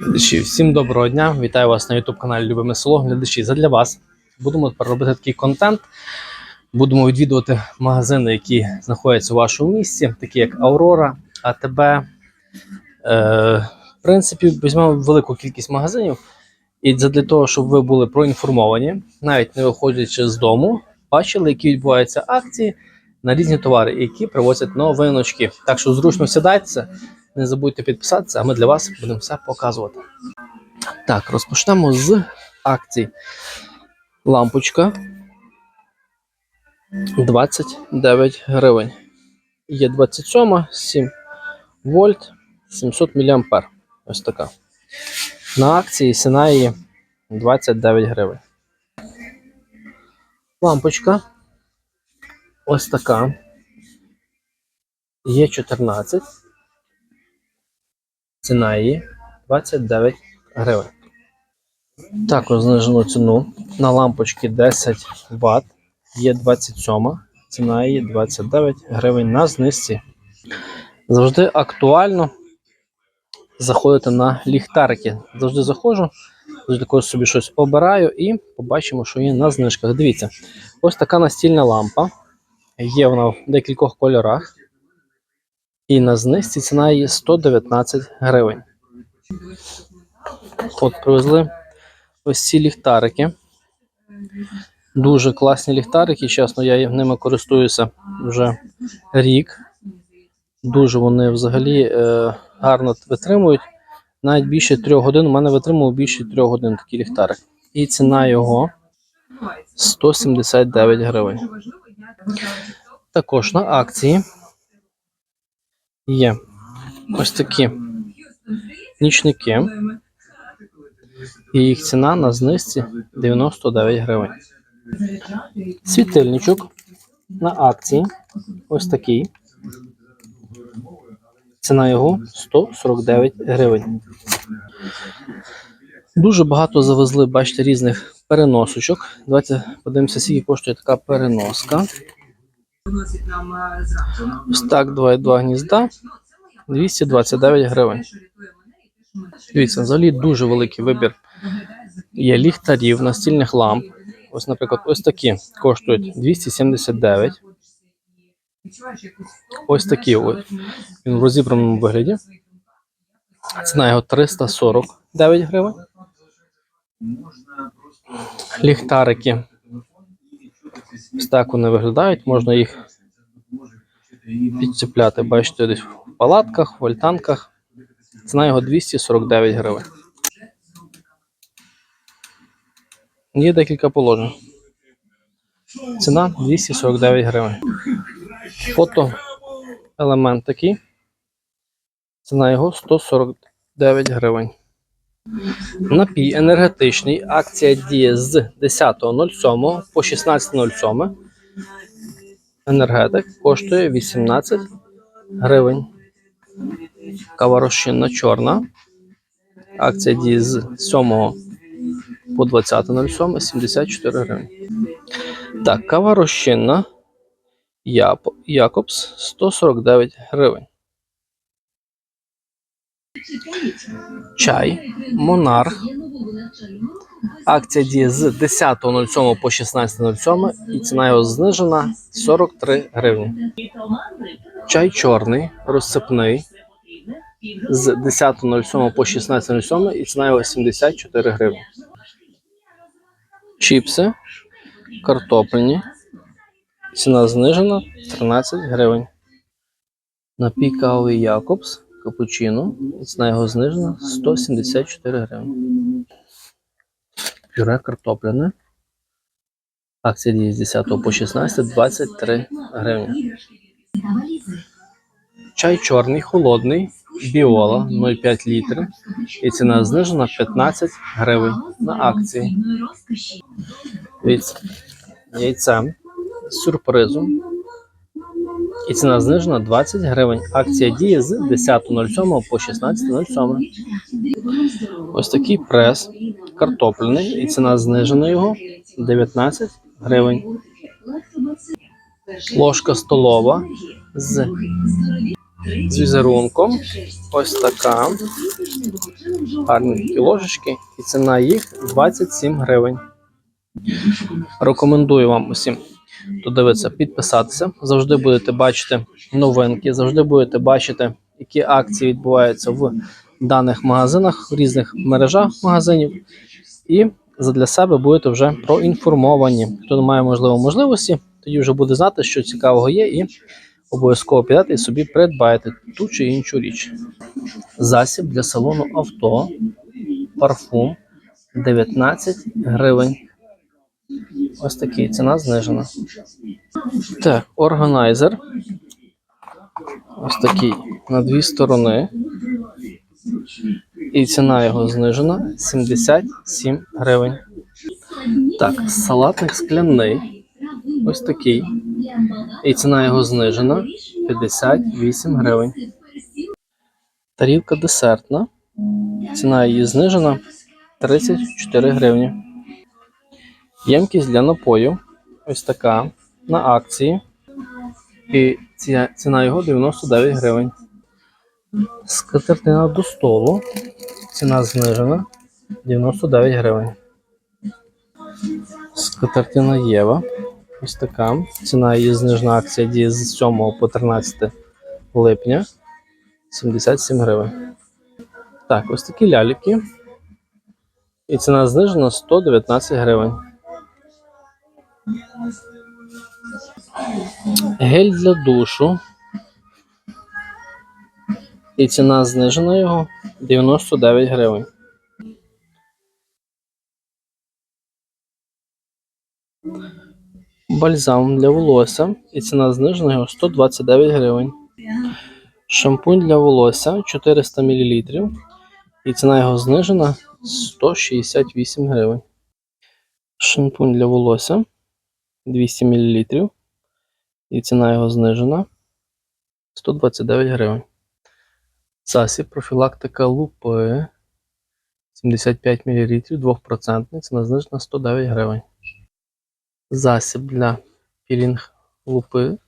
Глядачі, всім доброго дня! Вітаю вас на YouTube каналі Любиме село. Глядачі, задля вас будемо тепер робити такий контент. Будемо відвідувати магазини, які знаходяться у вашому місті, такі як Аврора, АТБ. Е, в принципі, візьмемо велику кількість магазинів. І для того, щоб ви були проінформовані, навіть не виходячи з дому, бачили, які відбуваються акції на різні товари, які привозять новиночки. Так що зручно сідайтеся, не забудьте підписатися, а ми для вас будемо все показувати. Так, розпочнемо з акцій. Лампочка 29 гривень. Є 27, 7 вольт, 700 мА. Ось така. На акції ціна її 29 гривень. Лампочка ось така. Є 14. Ціна її 29 гривень. Також знижену ціну на лампочки 10 Вт. Є 27. Ціна її 29 гривень на знижці. Завжди актуально заходити на ліхтарики. Завжди заходжу, завжди також собі щось обираю і побачимо, що є на знижках. Дивіться, ось така настільна лампа. Є вона в декількох кольорах. І на знижці ціна її 119 гривень. От привезли ось ці ліхтарики. Дуже класні ліхтарики, чесно, я ними користуюся вже рік. Дуже вони взагалі е, гарно витримують. Навіть більше трьох годин. У мене витримував більше трьох годин такий ліхтарик. І ціна його 179 гривень. Також на акції є ось такі нічники. І їх ціна на знижці 99 гривень. Світильничок на акції ось такий. Ціна його 149 гривень. Дуже багато завезли, бачите, різних переносочок. Давайте подивимося, скільки коштує така переноска. Вносить нам е, зранку. Так, 2,2 гнізда, 229 гривень. Дивіться, взагалі дуже великий вибір. Є ліхтарів, настільних ламп. Ось, наприклад, ось такі коштують 279. Ось такі ось. Він в розібраному вигляді. Ціна його 349 гривень. Ліхтарики. Ось так вони виглядають, можна їх підцепляти. Бачите, десь в палатках, в альтанках. Ціна його 249 гривень. Є декілька положень. Ціна 249 гривень. Фото елемент такий. Ціна його 149 гривень. Напій енергетичний. Акція діє з 10.07 по 16.07. Енергетик коштує 18 гривень. Кава розчинна чорна. Акція діє з 7 по 20.07 74 гривні. Так, кава розчинна. Якобс 149 гривень. Чай Монарх. Акція діє з 10.07 по 16.07 і ціна його знижена 43 гривні. Чай чорний, розсипний з 10.07 по 16.07 і ціна його 74 гривні. Чіпси картопляні. Ціна знижена 13 гривень. Напій кавовий Якобс капучино. Ціна його знижена 174 гривні. Пюре картопляне. Акція діє з 10 по 16 23 гривні. Чай чорний, холодний, біола 0,5 літри. І ціна знижена 15 гривень на акції. Дивіться, яйце сюрпризом. І ціна знижена 20 гривень. Акція діє з 10.07 по 16.07. Ось такий прес картопляний. І ціна знижена його 19 гривень. Ложка столова з з візерунком. Ось така. Гарні ложечки. І ціна їх 27 гривень. Рекомендую вам усім тут дивитися, підписатися. Завжди будете бачити новинки, завжди будете бачити, які акції відбуваються в даних магазинах, в різних мережах магазинів. І для себе будете вже проінформовані. Хто не має можливо можливості, тоді вже буде знати, що цікавого є, і обов'язково підете і собі придбаєте ту чи іншу річ. Засіб для салону авто, парфум 19 гривень. Ось такий ціна знижена. Так, органайзер. Ось такий на дві сторони. І ціна його знижена 77 гривень. Так, салатник скляний. Ось такий. І ціна його знижена 58 гривень. Тарілка десертна. Ціна її знижена 34 гривні. Ємкість для напою. Ось така. На акції. І ці- ціна його 99 гривень. Скатертина до столу. Ціна знижена 99 гривень. Скатертина Єва. Ось така. Ціна її знижена акція діє з 7 по 13 липня. 77 гривень. Так, ось такі ляльки. І ціна знижена 119 гривень. Гель для душу. І ціна знижена його 99 гривень. Бальзам для волосся. І ціна знижена його 129 гривень. Шампунь для волосся 400 мл. І ціна його знижена 168 гривень. Шампунь для волосся 200 мл. І ціна його знижена 129 гривень. Засіб профілактика лупи 75 мл 2%. Ціна знижена 109 гривень. Засіб для пілінг лупи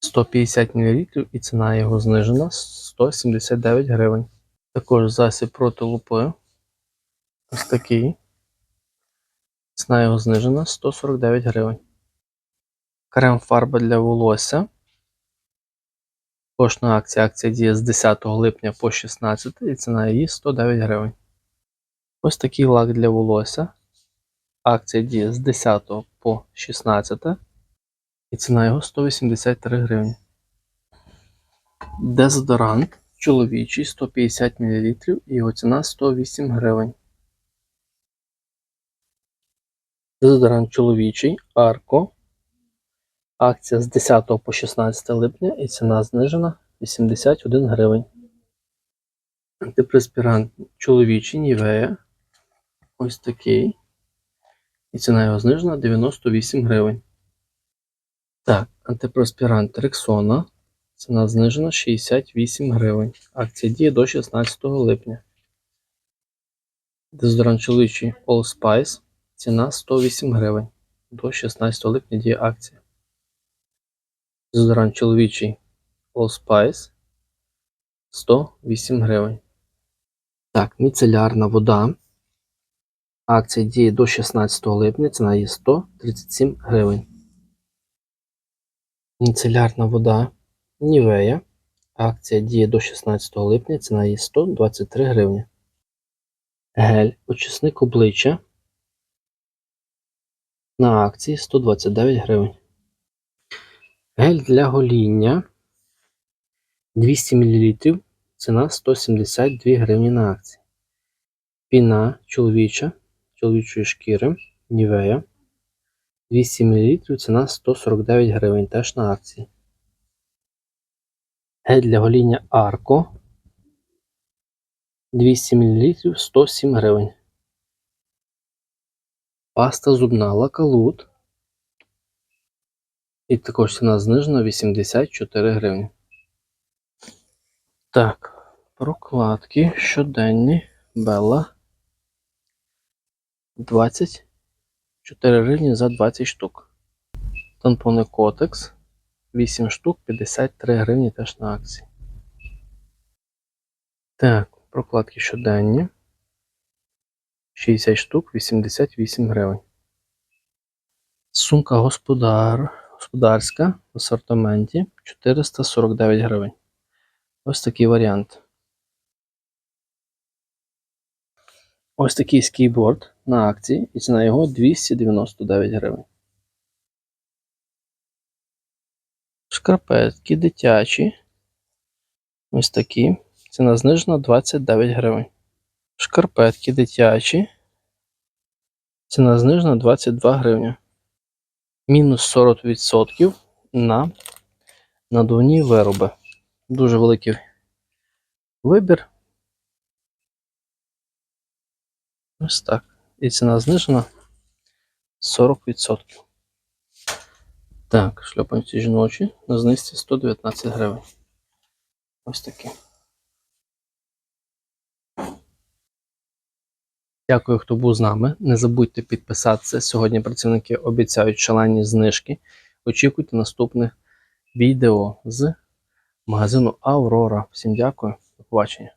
150 мл і ціна його знижена 179 гривень. Також засіб проти лупи. Ось такий. Ціна його знижена 149 гривень. Крем фарба для волосся. Кожна акція. Акція діє з 10 липня по 16 і ціна її 109 гривень. Ось такий лак для волосся. Акція діє з 10 по 16 і ціна його 183 гривні. Дезодорант чоловічий 150 мл і його ціна 108 гривень. Дезодорант чоловічий Арко. Акція з 10 по 16 липня і ціна знижена 81 гривень. Антипреспірант чоловічий Нівея. Ось такий. І ціна його знижена 98 гривень. Так, антипроспірант Рексона. Ціна знижена 68 гривень. Акція діє до 16 липня. Дезодорант чоловічий All Spice. Ціна 108 гривень. До 16 липня діє акція. Дезодорант чоловічий All Spice 108 гривень. Так, міцелярна вода. Акція діє до 16 липня. Ціна є 137 гривень. Міцелярна вода Нівея. Акція діє до 16 липня. Ціна є 123 гривні. Гель очисник обличчя. На акції 129 гривень. Гель для гоління 200 мл. Ціна 172 гривні на акції. Піна чоловіча чоловічої шкіри Нівея 200 мл. Ціна 149 гривень. Теж на акції. Гель для гоління Арко 200 мл 107 гривень. Паста зубна Лакалут. І також ціна знижена 84 гривні. Так, прокладки щоденні Белла 24 гривні за 20 штук. Тампони Котекс 8 штук, 53 гривні теж на акції. Так, прокладки щоденні. 60 штук, 88 гривень. Сумка господар, господарська в асортименті 449 гривень. Ось такий варіант. Ось такий скейборд на акції, і ціна його 299 гривень. Шкарпетки дитячі. Ось такі. Ціна знижена 29 гривень. Шкарпетки дитячі. Ціна знижена 22 гривні. Мінус 40% на надувні вироби. Дуже великий вибір. Ось так. І ціна знижена 40%. Так, шльопанці жіночі на знижці 119 гривень. Ось такі. Дякую, хто був з нами. Не забудьте підписатися. Сьогодні працівники обіцяють шалені знижки. Очікуйте наступних відео з магазину Аврора. Всім дякую, до побачення.